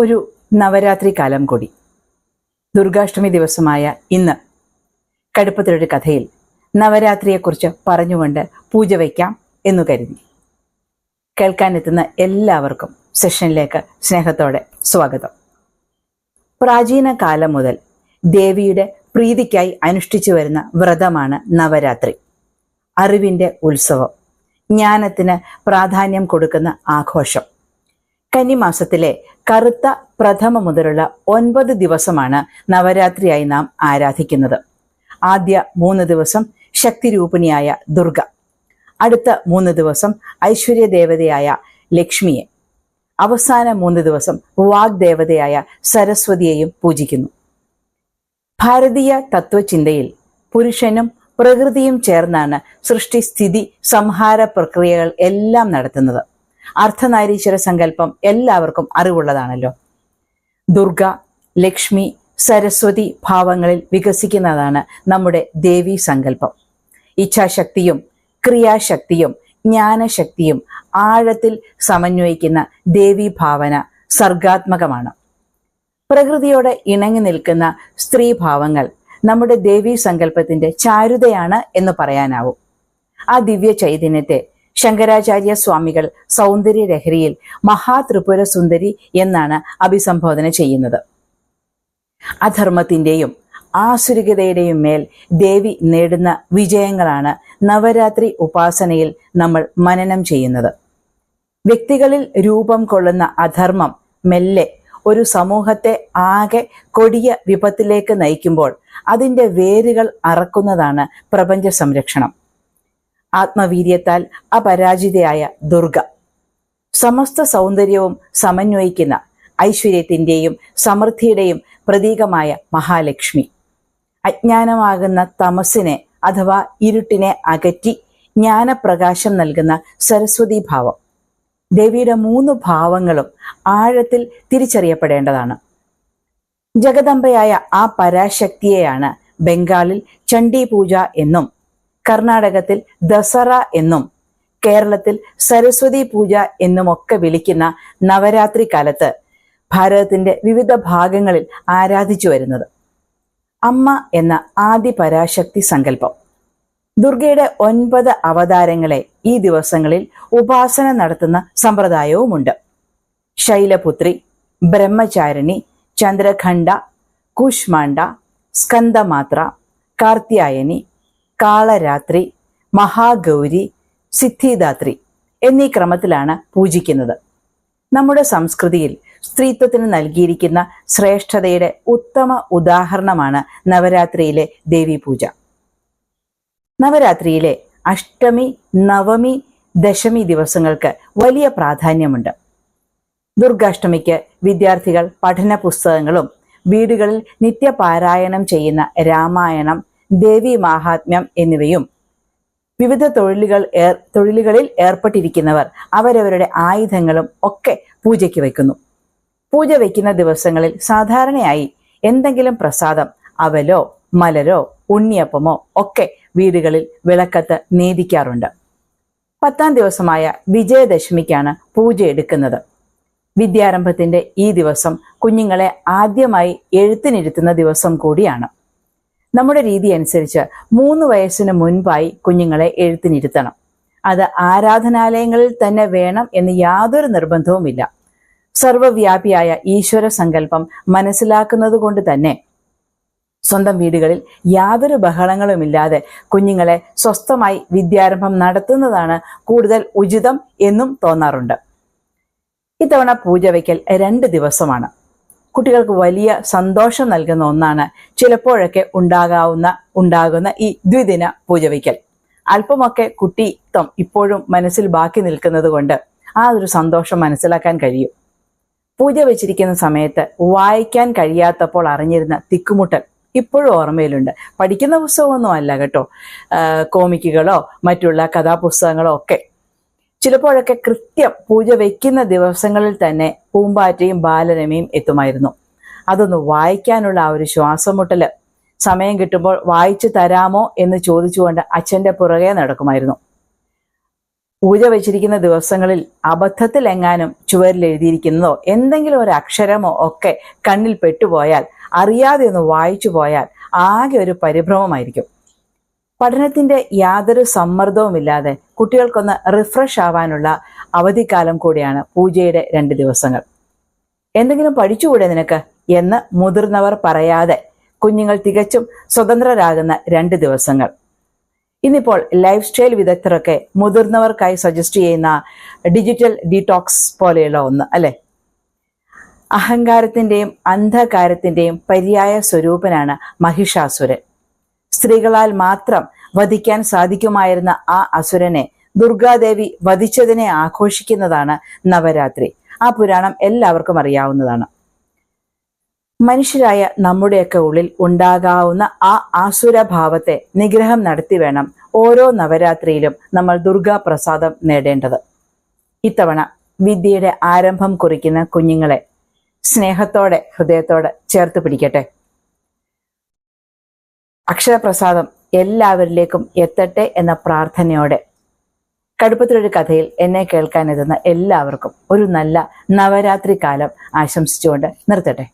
ഒരു നവരാത്രി കാലം കൂടി. ദുർഗാഷ്ടമി ദിവസമായ ഇന്ന് കടുപ്പത്തിലൊരു കഥയിൽ നവരാത്രിയെക്കുറിച്ച് പറഞ്ഞുകൊണ്ട് പൂജ വയ്ക്കാം എന്നു കരുതി. കേൾക്കാനെത്തുന്ന എല്ലാവർക്കും സെഷനിലേക്ക് സ്നേഹത്തോടെ സ്വാഗതം. പ്രാചീന കാലം മുതൽ ദേവിയുടെ പ്രീതിക്കായി അനുഷ്ഠിച്ചു വരുന്ന വ്രതമാണ് നവരാത്രി. അറിവിന്റെ ഉത്സവം ജ്ഞാനത്തിന് പ്രാധാന്യം കൊടുക്കുന്ന ആഘോഷം. കന്നിമാസത്തിലെ കറുത്ത പ്രഥമ മുതലുള്ള ഒൻപത് ദിവസമാണ് നവരാത്രിയായി നാം ആരാധിക്കുന്നത്. ആദ്യ മൂന്ന് ദിവസം ശക്തിരൂപിണിയായ ദുർഗ. അടുത്ത മൂന്ന് ദിവസം ഐശ്വര്യ ദേവതയായ ലക്ഷ്മിയെ. അവസാന മൂന്ന് ദിവസം വാഗ്ദേവതയായ സരസ്വതിയെയും പൂജിക്കുന്നു. ഭാരതീയ തത്വചിന്തയിൽ പുരുഷനും പ്രകൃതിയും ചേർന്നാണ് സൃഷ്ടിസ്ഥിതി സംഹാര പ്രക്രിയകൾ എല്ലാം നടത്തുന്നത്. അർദ്ധനാരീശ്വര സങ്കല്പം എല്ലാവർക്കും അറിവുള്ളതാണല്ലോ. ദുർഗ ലക്ഷ്മി സരസ്വതി ഭാവങ്ങളിൽ വികസിക്കുന്നതാണ് നമ്മുടെ ദേവി സങ്കല്പം. ഇച്ഛാശക്തിയും ക്രിയാശക്തിയും ജ്ഞാനശക്തിയും ആഴത്തിൽ സമന്വയിക്കുന്ന ദേവി ഭാവന സർഗാത്മകമാണ്. പ്രകൃതിയോട് ഇണങ്ങി നിൽക്കുന്ന സ്ത്രീഭാവങ്ങൾ നമ്മുടെ ദേവി സങ്കല്പത്തിന്റെ ചാരുതയാണ് എന്ന് പറയാനാവും. ആ ദിവ്യ ചൈതന്യത്തെ ശങ്കരാചാര്യ സ്വാമികൾ സൗന്ദര്യ ലഹരിയിൽ മഹാത്രിപുര സുന്ദരി എന്നാണ് അഭിസംബോധന ചെയ്യുന്നത്. അധർമ്മത്തിന്റെയും ആസുരികതയുടെയും മേൽ ദേവി നേടുന്ന വിജയങ്ങളാണ് നവരാത്രി ഉപാസനയിൽ നമ്മൾ മനനം ചെയ്യുന്നത്. വ്യക്തികളിൽ രൂപം കൊള്ളുന്ന അധർമ്മം മെല്ലെ ഒരു സമൂഹത്തെ ആകെ കൊടിയ വിപത്തിലേക്ക് നയിക്കുമ്പോൾ അതിന്റെ വേരുകൾ അറക്കുന്നതാണ് പ്രപഞ്ച സംരക്ഷണം. ആത്മവീര്യത്താൽ അപരാജിതയായ ദുർഗ. സമസ്ത സൗന്ദര്യവും സമന്വയിക്കുന്ന ഐശ്വര്യത്തിന്റെയും സമൃദ്ധിയുടെയും പ്രതീകമായ മഹാലക്ഷ്മി. അജ്ഞാനമാകുന്ന തമസിനെ അഥവാ ഇരുട്ടിനെ അകറ്റി ജ്ഞാനപ്രകാശം നൽകുന്ന സരസ്വതി ഭാവം. ദേവിയുടെ മൂന്ന് ഭാവങ്ങളും ആഴത്തിൽ തിരിച്ചറിയപ്പെടേണ്ടതാണ്. ജഗദംബയായ ആ പരാശക്തിയെയാണ് ബംഗാളിൽ ചണ്ഡി പൂജ എന്നും കർണാടകത്തിൽ ദസറ എന്നും കേരളത്തിൽ സരസ്വതി പൂജ എന്നുമൊക്കെ വിളിക്കുന്ന നവരാത്രി കാലത്ത് ഭാരതത്തിന്റെ വിവിധ ഭാഗങ്ങളിൽ ആരാധിച്ചു വരുന്നത്. അമ്മ എന്ന ആദി പരാശക്തി സങ്കല്പം. ദുർഗയുടെ ഒൻപത് അവതാരങ്ങളെ ഈ ദിവസങ്ങളിൽ ഉപാസന നടത്തുന്ന സമ്പ്രദായവുമുണ്ട്. ശൈലപുത്രി ബ്രഹ്മചാരിണി ചന്ദ്രഖണ്ഡ കുഷ്മാണ്ഡ സ്കന്ദമാത്ര കാർത്യായനി കാളരാത്രി മഹാഗൗരി സിദ്ധിദാത്രി എന്നീ ക്രമത്തിലാണ് പൂജിക്കുന്നത്. നമ്മുടെ സംസ്കൃതിയിൽ സ്ത്രീത്വത്തിന് നൽകിയിരിക്കുന്ന ശ്രേഷ്ഠതയുടെ ഉത്തമ ഉദാഹരണമാണ് നവരാത്രിയിലെ ദേവീപൂജ. നവരാത്രിയിലെ അഷ്ടമി നവമി ദശമി ദിവസങ്ങൾക്ക് വലിയ പ്രാധാന്യമുണ്ട്. ദുർഗാഷ്ടമിക്ക് വിദ്യാർത്ഥികൾ പഠന പുസ്തകങ്ങളും വീടുകളിൽ നിത്യപാരായണം ചെയ്യുന്ന രാമായണം ദേവി മാഹാത്മ്യം എന്നിവയും വിവിധ തൊഴിലുകൾ ഏർ തൊഴിലുകളിൽ ഏർപ്പെട്ടിരിക്കുന്നവർ അവരവരുടെ ആയുധങ്ങളും ഒക്കെ പൂജയ്ക്ക് വയ്ക്കുന്നു. പൂജ വയ്ക്കുന്ന ദിവസങ്ങളിൽ സാധാരണയായി എന്തെങ്കിലും പ്രസാദം അവലോ മലരോ ഉണ്ണിയപ്പമോ ഒക്കെ വീടുകളിൽ വിളക്കത്ത് നേദിക്കാറുണ്ട്. പത്താം ദിവസമായ വിജയദശമിക്കാണ് പൂജ എടുക്കുന്നത്. വിദ്യാരംഭത്തിന്റെ ഈ ദിവസം കുഞ്ഞുങ്ങളെ ആദ്യമായി എഴുത്തിനിരുത്തുന്ന ദിവസം കൂടിയാണ്. നമ്മുടെ രീതി അനുസരിച്ച് മൂന്ന് വയസ്സിന് മുൻപായി കുഞ്ഞുങ്ങളെ എഴുത്തിനിരുത്തണം. അത് ആരാധനാലയങ്ങളിൽ തന്നെ വേണം എന്ന് യാതൊരു നിർബന്ധവുമില്ല. സർവവ്യാപിയായ ഈശ്വര സങ്കല്പം മനസ്സിലാക്കുന്നത് കൊണ്ട് തന്നെ സ്വന്തം വീടുകളിൽ യാതൊരു ബഹളങ്ങളുമില്ലാതെ കുഞ്ഞുങ്ങളെ സ്വസ്ഥമായി വിദ്യാരംഭം നടത്തുന്നതാണ് കൂടുതൽ ഉചിതം എന്നും തോന്നാറുണ്ട്. ഇത്തവണ പൂജ വയ്ക്കൽ രണ്ട് ദിവസമാണ്. കുട്ടികൾക്ക് വലിയ സന്തോഷം നൽകുന്ന ഒന്നാണ് ചിലപ്പോഴൊക്കെ ഉണ്ടാകാവുന്ന ഉണ്ടാകുന്ന ഈ ദ്വിദിന പൂജ വയ്ക്കൽ അല്പമൊക്കെ കുട്ടിത്വം ഇപ്പോഴും മനസ്സിൽ ബാക്കി നിൽക്കുന്നത് കൊണ്ട് ആ ഒരു സന്തോഷം മനസ്സിലാക്കാൻ കഴിയും. പൂജ വെച്ചിരിക്കുന്ന സമയത്ത് വായിക്കാൻ കഴിയാത്തപ്പോൾ അറിഞ്ഞിരുന്ന തിക്കുമുട്ടൽ ഇപ്പോഴും ഓർമ്മയിലുണ്ട്. പഠിക്കുന്ന പുസ്തകമൊന്നും അല്ല കേട്ടോ. കോമിക്കുകളോ മറ്റുള്ള കഥാപുസ്തകങ്ങളോ ഒക്കെ ചിലപ്പോഴൊക്കെ കൃത്യം പൂജ വയ്ക്കുന്ന ദിവസങ്ങളിൽ തന്നെ പൂമ്പാറ്റയും ബാലരമയും എത്തുമായിരുന്നു. അതൊന്ന് വായിക്കാനുള്ള ആ ഒരു ശ്വാസമുട്ടൽ സമയം കിട്ടുമ്പോൾ വായിച്ചു തരാമോ എന്ന് ചോദിച്ചുകൊണ്ട് അച്ഛന്റെ പുറകെ നടക്കുമായിരുന്നു. പൂജ വെച്ചിരിക്കുന്ന ദിവസങ്ങളിൽ അബദ്ധത്തിൽ എങ്ങാനും ചുവരിൽ എഴുതിയിരിക്കുന്നതോ എന്തെങ്കിലും ഒരു അക്ഷരമോ ഒക്കെ കണ്ണിൽ പെട്ടുപോയാൽ അറിയാതെ ഒന്ന് വായിച്ചു പോയാൽ ആകെ ഒരു പരിഭ്രമമായിരിക്കും. പഠനത്തിന്റെ യാതൊരു സമ്മർദ്ദവുമില്ലാതെ കുട്ടികൾക്കൊന്ന് റിഫ്രഷ് ആവാനുള്ള അവധിക്കാലം കൂടിയാണ് പൂജയുടെ രണ്ട് ദിവസങ്ങൾ. എന്തെങ്കിലും പഠിച്ചുകൂടെ നിനക്ക് എന്ന് മുതിർന്നവർ പറയാതെ കുഞ്ഞുങ്ങൾ തികച്ചും സ്വതന്ത്രരാകുന്ന രണ്ട് ദിവസങ്ങൾ. ഇന്നിപ്പോൾ ലൈഫ് സ്റ്റൈൽ വിദഗ്ധരൊക്കെ മുതിർന്നവർക്കായി സജസ്റ്റ് ചെയ്യുന്ന ഡിജിറ്റൽ ഡീടോക്സ് പോലെയുള്ള ഒന്ന് അല്ലെ? അഹങ്കാരത്തിന്റെയും അന്ധകാരത്തിന്റെയും പര്യായ സ്വരൂപനാണ് മഹിഷാസുരൻ. സ്ത്രീകളാൽ മാത്രം വധിക്കാൻ സാധിക്കുമായിരുന്ന ആ അസുരനെ ദുർഗാദേവി വധിച്ചതിനെ ആഘോഷിക്കുന്നതാണ് നവരാത്രി. ആ പുരാണം എല്ലാവർക്കും അറിയാവുന്നതാണ്. മനുഷ്യരായ നമ്മുടെയൊക്കെ ഉള്ളിൽ ഉണ്ടാകാവുന്ന ആ ആസുരഭാവത്തെ നിഗ്രഹം നടത്തി വേണം ഓരോ നവരാത്രിയിലും നമ്മൾ ദുർഗാപ്രസാദം നേടേണ്ടത്. ഇത്തവണ വിദ്യയുടെ ആരംഭം കുറിക്കുന്ന കുഞ്ഞുങ്ങളെ സ്നേഹത്തോടെ ഹൃദയത്തോടെ ചേർത്ത് പിടിക്കട്ടെ. അക്ഷരപ്രസാദം എല്ലാവരിലേക്കും എത്തട്ടെ എന്ന പ്രാർത്ഥനയോടെ കടുപ്പത്തിലൊരു കഥയിൽ എന്നെ കേൾക്കാനെത്തുന്ന എല്ലാവർക്കും ഒരു നല്ല നവരാത്രി കാലം ആശംസിച്ചുകൊണ്ട് നിർത്തട്ടെ.